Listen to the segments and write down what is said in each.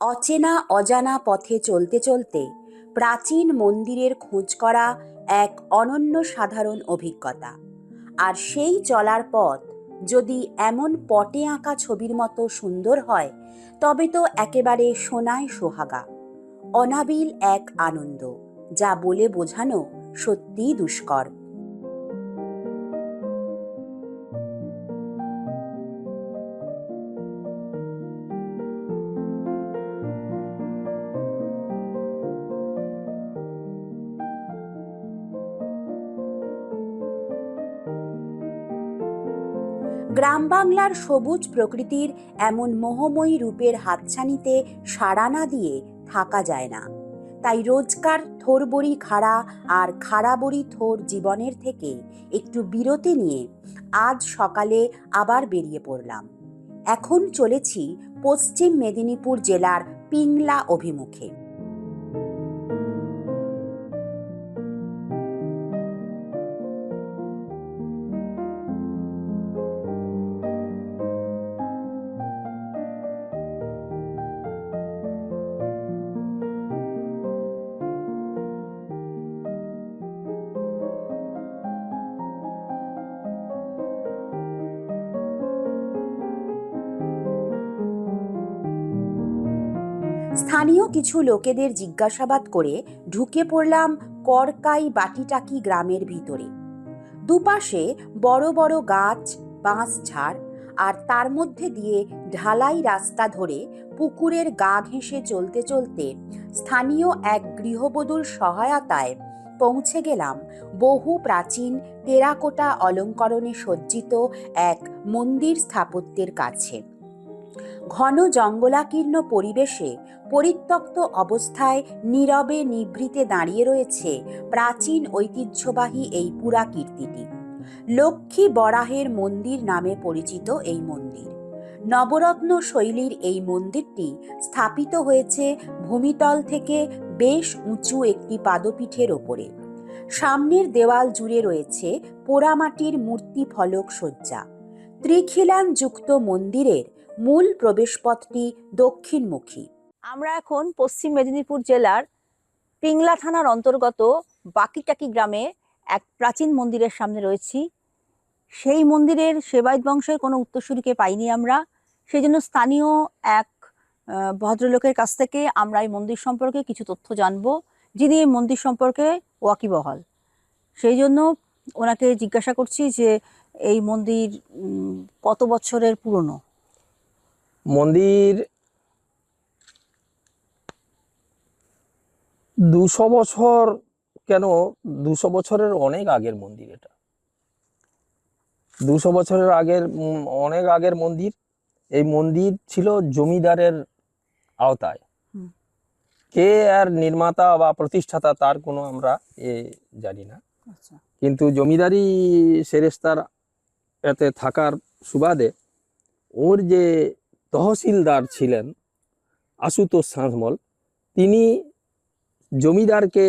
অচেনা অজানা পথে চলতে চলতে প্রাচীন মন্দিরের খোঁজ করা এক অনন্য সাধারণ অভিজ্ঞতা। আর সেই চলার পথ যদি এমন পটে আঁকা ছবির মতো সুন্দর হয়, তবে তো একেবারে সোনায় সোহাগা। অনাবিল এক আনন্দ, যা বলে বোঝানো সত্যিই দুষ্কর। গ্রাম বাংলার সবুজ প্রকৃতির এমন মোহময়ী রূপের হাতছানিতে সাড়া না দিয়ে থাকা যায় না। তাই রোজকার থোরবড়ি খাড়া আর খাড়াবড়ি থোর জীবনের থেকে একটু বিরতি নিয়ে আজ সকালে আবার বেরিয়ে পড়লাম। এখন চলেছি পশ্চিম মেদিনীপুর জেলার পিংলা অভিমুখে। স্থানীয় কিছু লোকেদের জিজ্ঞাসাবাদ করে ঢুকে পড়লাম করকাই বাটিটাকি গ্রামের ভিতরে। দুপাশে বড় বড় গাছ, বাঁশ ঝাড় আর তার মধ্যে দিয়ে ঢালাই রাস্তা ধরে পুকুরের গা ঘেঁষে চলতে চলতে স্থানীয় এক গৃহবধূর সহায়তায় পৌঁছে গেলাম বহু প্রাচীন টেরাকোটা অলঙ্করণে সজ্জিত এক মন্দির স্থাপত্যের কাছে। ঘন জঙ্গলাকীর্ণ পরিবেশে পরিত্যক্ত অবস্থায় নীরবে নিভৃতে দাঁড়িয়ে রয়েছে প্রাচীন ঐতিহ্যবাহী এই পুরাকীর্তিটি লক্ষ্মী বরাহের মন্দির নামে পরিচিত এই মন্দির। নবরত্ন শৈলীর এই মন্দিরটি স্থাপিত হয়েছে ভূমিতল থেকে বেশ উঁচু একটি পাদপীঠের ওপরে। সামনের দেওয়াল জুড়ে রয়েছে পোড়ামাটির মূর্তি ফলক সজ্জা। ত্রিখিলান যুক্ত মন্দিরের মূল প্রবেশপথটি দক্ষিণমুখী। আমরা এখন পশ্চিম মেদিনীপুর জেলার পিংলা থানার অন্তর্গত বাকিটাকি গ্রামে এক প্রাচীন মন্দিরের সামনে রয়েছি। সেই মন্দিরের সেবায়ত বংশের কোনো উত্তরসূরিকে পাইনি আমরা। সেই জন্য স্থানীয় এক ভদ্রলোকের কাছ থেকে আমরা এই মন্দির সম্পর্কে কিছু তথ্য জানব, যিনি এই মন্দির সম্পর্কে ওয়াকিবহাল। সেই জন্য ওনাকে জিজ্ঞাসা করছি যে এই মন্দির কত বছরের পুরনো? মন্দির দুশো বছর কেন? দুশো বছরের অনেক আগের মন্দির এটা। দুশো বছরের আগের অনেক আগের মন্দির। এই মন্দির ছিল জমিদারের আওতায়। কে আর নির্মাতা বা প্রতিষ্ঠাতা তার কোনো আমরা এ জানি না। আচ্ছা। কিন্তু জমিদারি সেরেস্তার এতে থাকার সুবাদে ওর যে তহসিলদার ছিলেন আশুতোষ সাঁঝমল তিনি জমিদারকে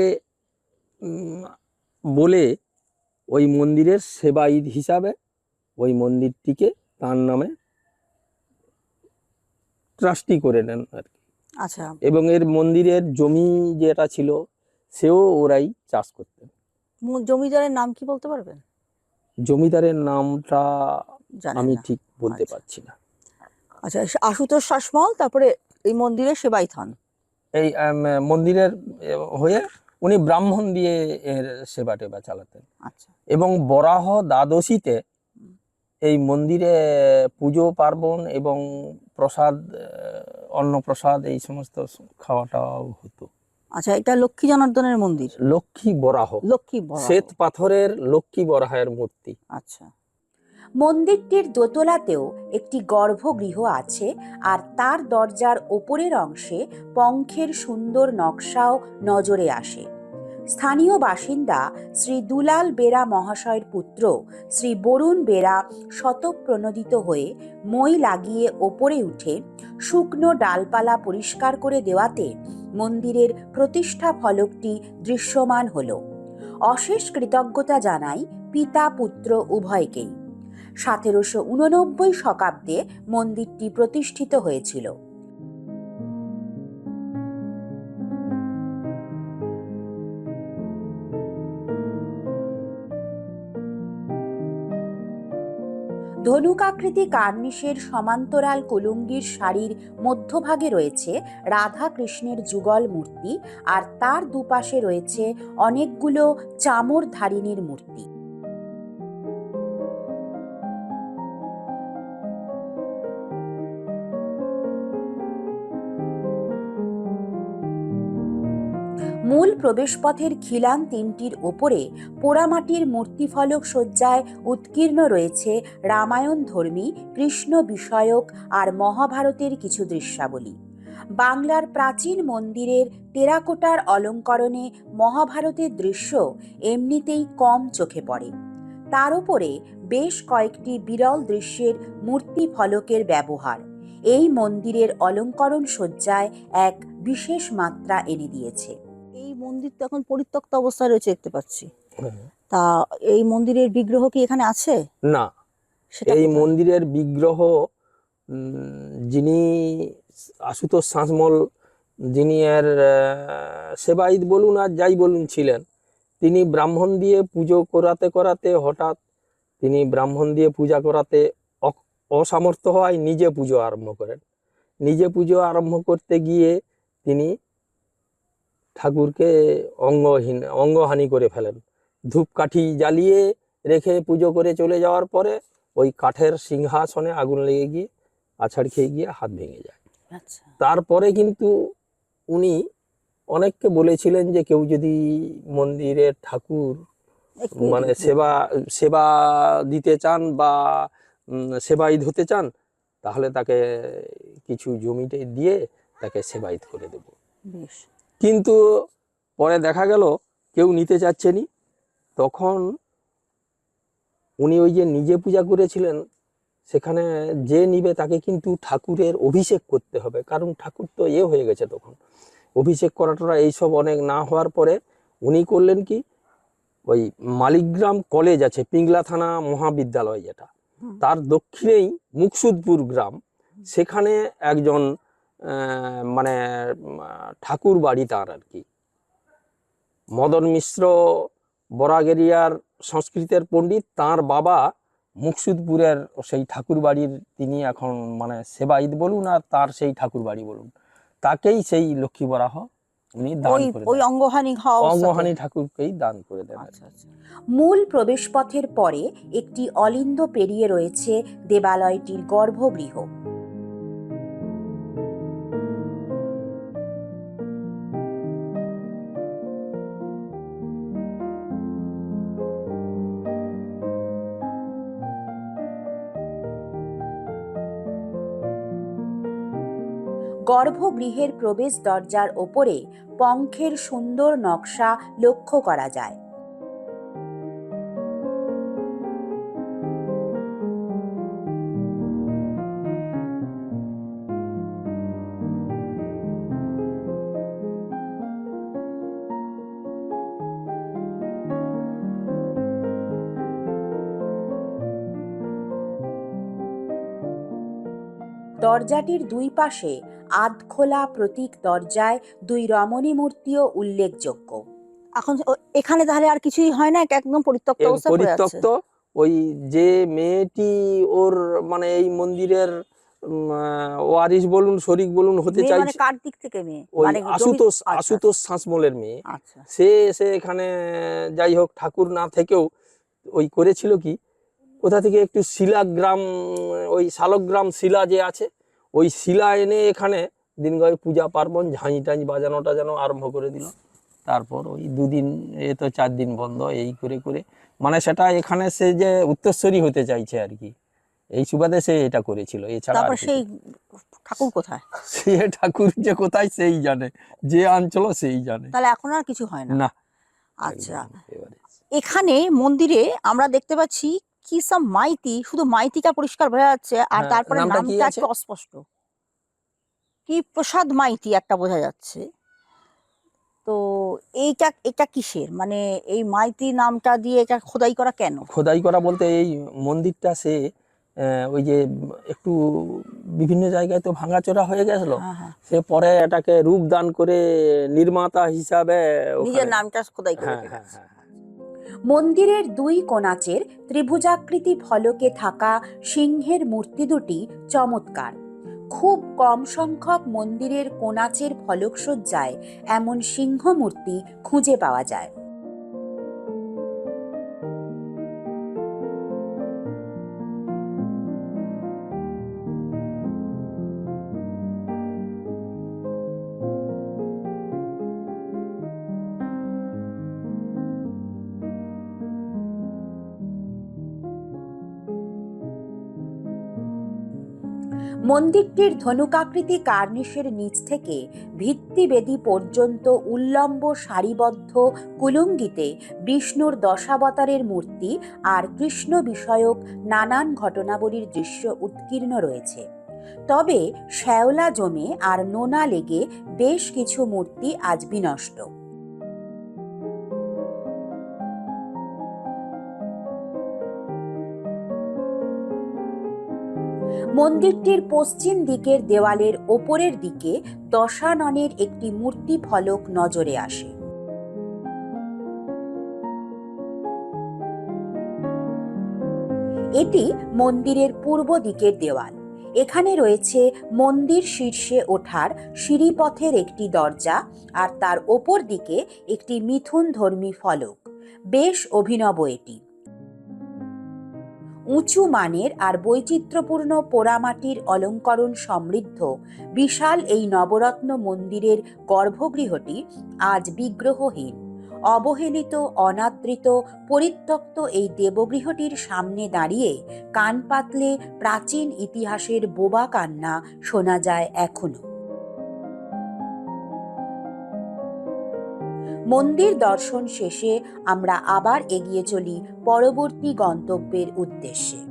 বলে ওই মন্দিরের সেবায়িত হিসাবে ওই মন্দিরটিকে তার নামে ট্রাস্টি করে নেন আর কি। আচ্ছা। এবং এর মন্দিরের জমি যেটা ছিল সেও ওরাই চাষ করতেন। জমিদারের নাম কি বলতে পারবেন? জমিদারের নামটা আমি ঠিক বলতে আচ্ছা। পারছি না। আচ্ছা আশুতোষ শাসমল তারপরে এই মন্দিরের সেবাই হন। এই মন্দিরের হয়ে উনি ব্রাহ্মণ দিয়ে এর সেবা টেবা চালাতেন। আচ্ছা। এবং বরাহ দ্বাদশীতে এই মন্দিরে পুজো পার্বণ এবং প্রসাদ অন্নপ্রসাদ এই সমস্ত খাওয়াটাও হতো। আচ্ছা এটা লক্ষ্মী জনার্দনের মন্দির? লক্ষ্মী বরাহ। লক্ষ্মী শ্বেত পাথরের লক্ষ্মী বরাহের মূর্তি। আচ্ছা। মন্দিরটির দোতলাতেও একটি গর্ভগৃহ আছে আর তার দরজার ওপরের অংশে পঙ্খের সুন্দর নকশাও নজরে আসে। স্থানীয় বাসিন্দা শ্রী দুলাল বেরা মহাশয়ের পুত্র শ্রী বরুণ বেরা শতপ্রণোদিত হয়ে মই লাগিয়ে ওপরে উঠে শুকনো ডালপালা পরিষ্কার করে দেওয়াতে মন্দিরের প্রতিষ্ঠা ফলকটি দৃশ্যমান হল। অশেষ কৃতজ্ঞতা জানাই পিতা পুত্র উভয়কেই। সতেরোশো উননব্বই শতাব্দে মন্দিরটি প্রতিষ্ঠিত হয়েছিল। ধনুকাকৃতি কার্নিশের সমান্তরাল কুলুঙ্গির শাড়ির মধ্যভাগে রয়েছে রাধা কৃষ্ণের যুগল মূর্তি আর তার দুপাশে রয়েছে অনেকগুলো চামর ধারিনীর মূর্তি। মূল প্রবেশপথের খিলান তিনটির ওপরে পোড়ামাটির মূর্তিফলক সজ্জায় উৎকীর্ণ রয়েছে রামায়ণ ধর্মী কৃষ্ণ বিষয়ক আর মহাভারতের কিছু দৃশ্যাবলী। বাংলার প্রাচীন মন্দিরের টেরাকোটার অলঙ্করণে মহাভারতের দৃশ্য এমনিতেই কম চোখে পড়ে। তার উপরে বেশ কয়েকটি বিরল দৃশ্যের মূর্তি ফলকের ব্যবহার। এই মন্দিরের অলঙ্করণ সজ্জায় এক বিশেষ মাত্রা এনে দিয়েছে। মন্দির তো এখন পরিত্যক্ত অবস্থায় রয়েছে দেখতে পাচ্ছি। তা এই মন্দিরের বিগ্রহ কি এখানে আছে? না এই মন্দিরের বিগ্রহ যিনি আশুতোষ শাসমল যিনি এর সেবায়িত বলুন আর যাই বলুন ছিলেন তিনি ব্রাহ্মণ দিয়ে পুজো করাতে করাতে হঠাৎ তিনি ব্রাহ্মণ দিয়ে পূজা করাতে অসামর্থ্য হওয়ায় নিজে পুজো আরম্ভ করেন। নিজে পুজো আরম্ভ করতে গিয়ে তিনি ঠাকুরকে অঙ্গহীন অঙ্গহানি করে ফেলেন। ধূপকাঠি জ্বালিয়ে রেখে পুজো করে চলে যাওয়ার পরে ওই কাঠের সিংহাসনে আগুন লেগে গিয়ে আছাড় খেয়ে গিয়ে হাত ভেঙে যায়। আচ্ছা। তারপরে কিন্তু উনি অনেককে বলেছিলেন যে কেউ যদি মন্দিরের ঠাকুর মানে সেবা সেবা দিতে চান বা সেবায়িত হতে চান তাহলে তাকে কিছু জমিতে দিয়ে তাকে সেবায়িত করে দেব। বেশ। কিন্তু পরে দেখা গেল কেউ নিতে চাচ্ছেনি। তখন উনি ওই যে নিজে পূজা করেছিলেন সেখানে যে নিবে তাকে কিন্তু ঠাকুরের অভিষেক করতে হবে। কারণ ঠাকুর তো এ হয়ে গেছে তখন। অভিষেক করাটা এইসব অনেক না হওয়ার পরে উনি করলেন কি? ওই মালিগ্রাম কলেজ আছে পিংলা থানা মহাবিদ্যালয় যেটা। তার দক্ষিণেই মুকসুদপুর গ্রাম। সেখানে একজন মানে ঠাকুর বাড়ি তার আর কি। মদন মিশ্র বরাগেরিয়ার সংস্কৃতের পণ্ডিত তার বাবা মুকসুদপুরের সেই ঠাকুর বাড়ির তিনি এখন মানে সেবাইত বলুন আর তার সেই ঠাকুর বাড়ি বলুন। তাকেই সেই লক্ষ্মী বরাহ উনি দান ওই করে ওই অঙ্গহানি অঙ্গহানি ঠাকুরকেই দান করে দেন আচ্ছা আচ্ছা। মূল প্রবেশপথের পরে একটি অলিন্দ পেরিয়ে রয়েছে দেবালয়টির গর্ভগৃহ। গর্ভগৃহের প্রবেশ দরজার ওপরে পঙ্খের সুন্দর নকশা লক্ষ্য করা যায়। দরজাটির দুই পাশে আধখোলা প্রতীক দরজায় দুই রমণী মূর্তিও উল্লেখযোগ্য। এখন এখানে তাহলে আর কিছুই হয় না একদম পরিত্যক্ত পরিত্যক্ত ওই যে মেয়েটি ওর মানে এই মন্দিরের ওয়ারিশ বলুন শরিক বলুন হতে মানে চাইছে। কার দিক থেকে মেয়ে? মানে আশুতোষ আচ্ছা, আশুতোষ শাসমলের মেয়ে। আচ্ছা। সে এসে এখানে যাই হোক ঠাকুর না থেকেও ওই করেছিল কি? কোথা থেকে একটু শিলাগ্রাম ওই শালগ্রাম শিলা যে আছে ওই শিলা এনে এখানে দিন গয়ে পূজা পার্বণ ঝাঁঝ টাঁঝ বাজানো টাজানো আরম্ভ করে দিল। তারপর ওই দুদিন এ তো চার দিন বন্ধ এই করে করে। মানে সেটা এখানে সে যে উত্তরস্বরী হতে চাইছে আর কি। এই সুবাদে সে এটা করেছিল এছাড়া সেই ঠাকুর কোথায়? সে ঠাকুর যে কোথায় সেই জানে যে অঞ্চল সেই জানে। তাহলে এখন আর কিছু হয় না? না। আচ্ছা। এখানে মন্দিরে আমরা দেখতে পাচ্ছি কি মাইতি? শুধু মাইতিটা পরিষ্কার বোঝা যাচ্ছে আর হ্যাঁ, তারপরে নামটা? একটু অস্পষ্ট। কি প্রসাদ মাইতি একটা বোঝা যাচ্ছে। তো এইটা এটা কিসের? মানে এই মাইতি নামটা দিয়ে এটা খোদাই করা কেন? খোদাই করা বলতে এই মন্দিরটা সে ওই যে একটু বিভিন্ন জায়গায় তো ভাঙাচোরা হয়ে গেছিল। হ্যাঁ, হ্যাঁ। সে পরে এটাকে রূপ দান করে নির্মাতা হিসাবে নিজের নামটা খোদাই করে মন্দিরের দুই কোনাচের ত্রিভুজাকৃতি ফলকে থাকা সিংহের মূর্তি দুটি চমৎকার। খুব কম সংখ্যক মন্দিরের কোনাচের ফলকসজ্জায় এমন সিংহ মূর্তি খুঁজে পাওয়া যায়। মন্দিরটির ধনুকাকৃতি কার্নিশের নিচ থেকে ভিত্তিবেদী পর্যন্ত উল্লম্ব সারিবদ্ধ কুলুঙ্গিতে বিষ্ণুর দশাবতারের মূর্তি আর কৃষ্ণ বিষয়ক নানান ঘটনাবলীর দৃশ্য উৎকীর্ণ রয়েছে। তবে শ্যাওলা জমে আর নোনা লেগে বেশ কিছু মূর্তি আজ বিনষ্ট। মন্দিরটির পশ্চিম দিকের দেওয়ালের ওপরের দিকে দশাননের একটি মূর্তি ফলক নজরে আসে। এটি মন্দিরের পূর্ব দিকের দেওয়াল। এখানে রয়েছে মন্দির শীর্ষে ওঠার সিঁড়িপথের একটি দরজা আর তার ওপর দিকে একটি মিথুন ধর্মী ফলক। বেশ অভিনব এটি। উঁচু মানের আর বৈচিত্র্যপূর্ণ পোড়ামাটির অলঙ্করণ সমৃদ্ধ, বিশাল এই নবরত্ন মন্দিরের গর্ভগৃহটি আজ বিগ্রহহীন। অবহেলিত, অনাদৃত, পরিত্যক্ত এই দেবগৃহটির সামনে দাঁড়িয়ে কান পাতলে প্রাচীন ইতিহাসের বোবা কান্না শোনা যায় এখনও। মন্দির দর্শন শেষে আমরা আবার এগিয়ে চলি পরবর্তী গন্তব্যের উদ্দেশ্যে।